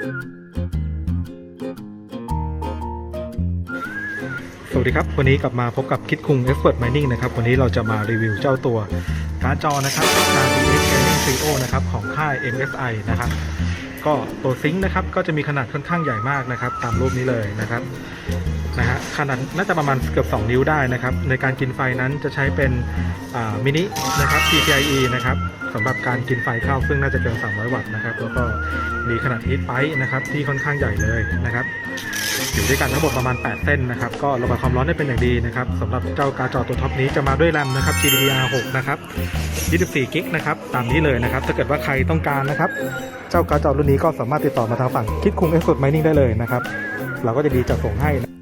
สวัสดีครับ วันนี้กลับมาพบกับคิดคุง Expert Mining นะครับ วันนี้เราจะมารีวิวเจ้าตัวการ์ดจอนะครับ RTX Gaming Trio นะครับ ของค่าย MSI นะครับ ก็ตัวซิงค์นะครับ ก็จะมีขนาดค่อนข้างใหญ่มากนะครับ ตามรูปนี้เลยนะครับ นะฮะขนาดน่าจะประมาณเกือบ 2 นิ้วได้นะครับ ในการกินไฟนั้นจะใช้เป็นมินินะครับ PCIe นะครับสำหรับการกินไฟเข้าซึ่งน่าจะเกิน 300 วัตต์นะครับ แล้วก็มีขนาดฮีทไ i นะครับที่ค่อนข้างใหญ่เลยนะครับอยู่ด้วยกันทั้งหมดประมาณ 8 เส้นนะครับ ก็ระบายความร้อนได้เป็นอย่างดีนะครับสำหรับเจ้าการจอตัวท็อปนี้จะมาด้วยแรมนะครับ GDDR6 นะครับ 24 กิกนะครับ ตามนี้เลยนะครับ ถ้าเกิดว่าใครต้องการนะครับ เจ้าการจอรุ่นนี้ก็สามารถติดต่อมาทางฝั่งคิดคุงเอ็กซ์ i ดไมนิ่งได้เลยนะครับ เราก็จะดีจัดส่งให้นะ